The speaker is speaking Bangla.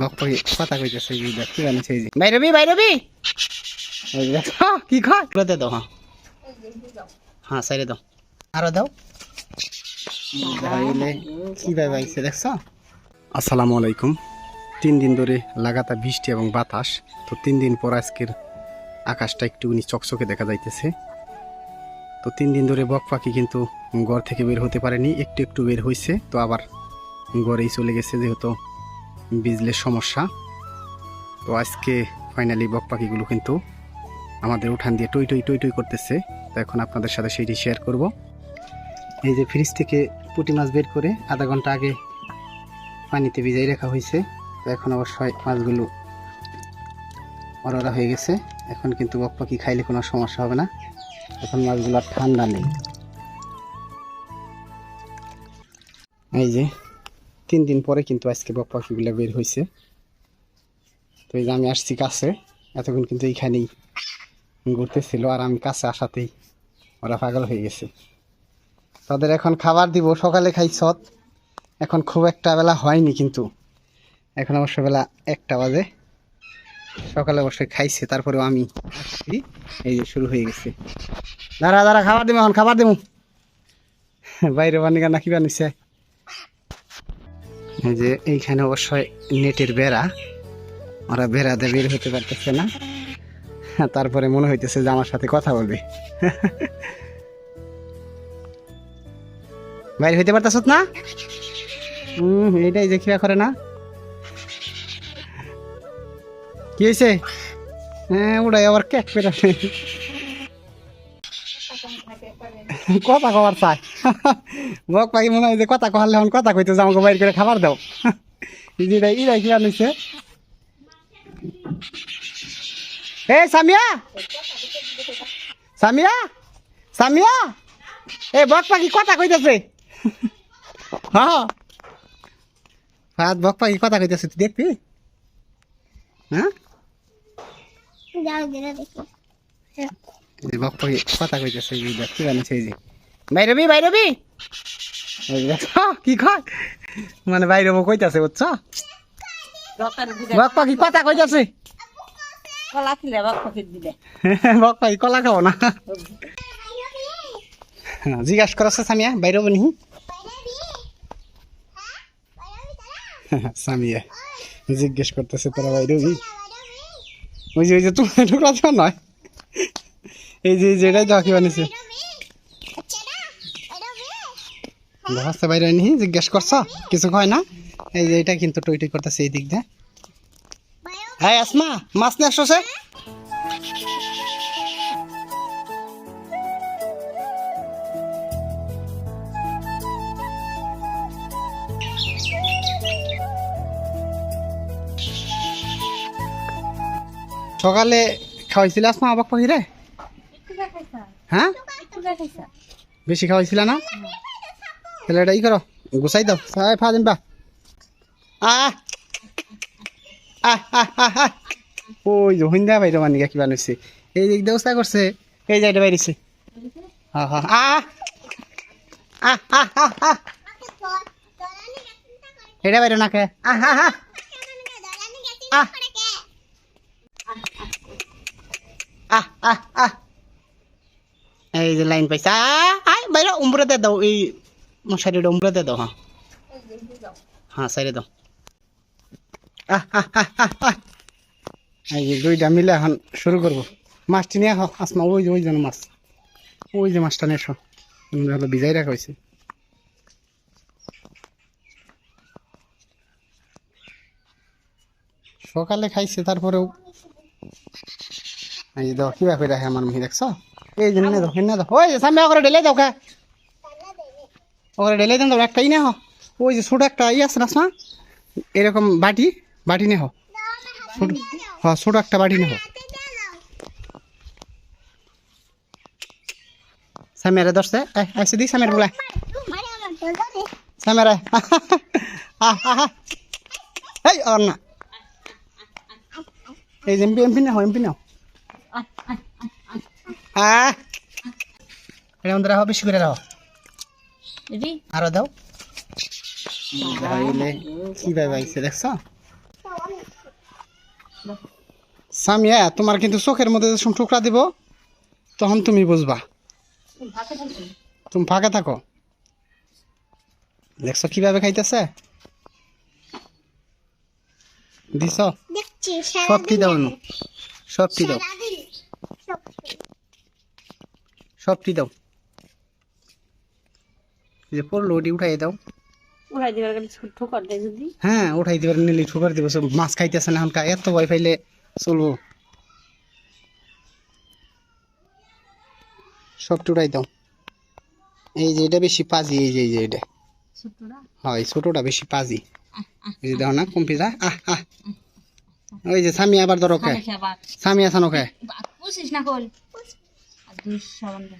বকপকি কথা কইতেছে এই দেখ কি এই কি দাও হ্যাঁ হ্যাঁ সাইডে দাও আরও দাও ভাইলে কি ভাই দেখছ আসসালামু আলাইকুম তিন দিন ধরে লাগাতার বৃষ্টি এবং বাতাস তো তিন দিন পর আজকের আকাশটা একটুখানি চকচকে দেখা যাইতেছে তো তিন দিন ধরে বক পাখি কিন্তু ঘর থেকে বের হতে পারেনি একটু একটু বের হয়েছে তো আবার ঘরেই চলে গেছে যেহেতু বিজলের সমস্যা। তো আজকে ফাইনালি বক পাখিগুলো কিন্তু আমাদের উঠান দিয়ে টই টই টই টই করতেছে। তো এখন আপনাদের সাথে সেইটি শেয়ার করব। এই যে ফ্রিজ থেকে পুঁটি মাছ বের করে আধা ঘণ্টা আগে পানিতে ভিজাই রাখা হয়েছে। তো এখন অবশ্যই মাছগুলো অরারা হয়ে গেছে। এখন কিন্তু বক পাখি খাইলে কোনো সমস্যা হবে না। এখন মাছগুলো আর ঠান্ডা নেই। এই যে তিন দিন পরে কিন্তু আজকে বক পাখিগুলো বের হয়েছে তো এই যে আমি আসছি কাছে, এতক্ষণ কিন্তু এইখানেই ঘুরতেছিল আর আমি কাছে আসাতেই ওরা পাগল হয়ে গেছে। তাদের এখন খাবার দিব, সকালে খাইছত এখন খুব একটা বেলা হয়নি কিন্তু। এখন অবশ্য বেলা একটা বাজে। সকালে অবশ্যই খাইছে, তারপরেও আমি আসছি। এই যে শুরু হয়ে গেছে। দাঁড়া দাঁড়া, খাবার দিব এখন, খাবার দিব। বাইরে বানিকা নাকি বানিছে? এই যে এইখানে অবশ্যই নেটের বেড়া। ওরা বেড়াতে বের হতে পারতেছে না। তারপরে মনে হইতেছে যে আমার সাথে কথা বলবে। বাইরে হইতে পারতেছ না? হুম এটাই যে খিয়া করে না। কি হয়েছে হ্যাঁ ওটাই আবার কেক পেটাছে কথা কবার চাই। বক পাখি মনে হয় যে কথা কহালে এখন কথা কইতে যে আমাকে বাইর করে খাবার দাও। ইরাই ইরাই কি আনিছে? এ, সামিয়া! সামিয়া! সামিয়া! এ, বক পাখি কথা কইতেছে। হ্যাঁ বক পাখি কথা কইতেছে, তুই দেখবি? হ্যাঁ? এই বক কথা কইতেছে এই দেখ কি জানিস এই যে বাইরবি বাইরবি এই যে কি কয় মানে কইতাছে বুঝছ বক পাখি কথা কইতাছে কলা খিলে দিলে কলা খাব না জিজ্ঞাসা করছে সামিয়া বাইরে বনি সামিয়া জিজ্ঞেস করতেছে তোরা বাইরে ওই যে ওই যে তুমি ঢুকলা নয় এই যে এই যে এটাই তো আঁকি বানিয়েছে। হস্তে বাইরে নি জিজ্ঞেস করছ কিছু কয় না? এই যে এটা কিন্তু টই টই করতেছে এই দিক দিয়ে। হ্যাঁ আসমা মাছ নিয়ে আসছো সকালে খাওয়াইছিল আসমা আবাক পাখিরে? হ্যাঁ? বেশি খাওয়াইছিল না? তাহলে এটা ই করো, গুছাই দাও। সাই ফা দিন বা। আহ! ওই যে হইন্দা বাইরে মানে কি বানাইছে এই দিক দেবস্থা করছে, এই যে এটা বাইরেছে। হ্যাঁ হ্যাঁ আহ! এটা বাইরে না কে? আহ আহ আহ! এই যে লাইন পাইছে আয় বাইরে উমরাতে দাও এই মশারিটা উমরাতে দাও হ্যাঁ হ্যাঁ সাইডে দাও এই যে দুইটা মিলে এখন শুরু করব মাছটি নিয়ে আহ আসমা ওই যে ওই যেন মাছ ওই যে মাছটা নিয়ে এসো হলো ভিজাই রাখা হয়েছে সকালে খাইছে তারপরেও এই কিবা করে রাখে আমার মুখে দেখছ এই যে দাও নিয়ে দাও ওই যে সামনে ওখানে ঢেলে দাও কা ওখানে ঢেলে দাও একটাই না ওই যে ছোট একটা ই আছে না এরকম বাটি বাটি নে হ্যাঁ ছোট একটা বাটি নে সামেরে দশতে আসে দি সামের বলে সামেরে এই আর না এই যে এমপি এমপি না হয় এমপি নাও হ্যাঁ? রাখো বেশি করে রাখো দিদি? আরও দাও। ভাইলে কি ভাইছে দেখছ? সামিয়া তোমার কিন্তু চোখের মধ্যে যখন টুকরা দিব তখন তুমি বুঝবা। তুমি ফাঁকে থাকো। দেখছ কীভাবে খাইতেছে? দিছ? সব কি দাও নু কি দাও সারাদিন সব সবটি দাও। যে পড়ল ওটি উঠাই দাও। উড়াই দিবার গেলে ঠোকর দেয় যদি। হ্যাঁ উঠাই দিবার নিলে ঠুকার দিব। সব মাছ খাইতেছে না এখন কা- এত ভয় পাইলে চলবো। সবটি উঠাই দাও। এই যে এটা বেশি পাজি এই যে এই যে এটা। ছোটরা হয় ছোটটা বেশি পাজি। এই দেখো না কম্পি যায় আহ আহ। ওই যে স্বামী আবার ধরো আবার স্বামী আসানো কে। পুষিস না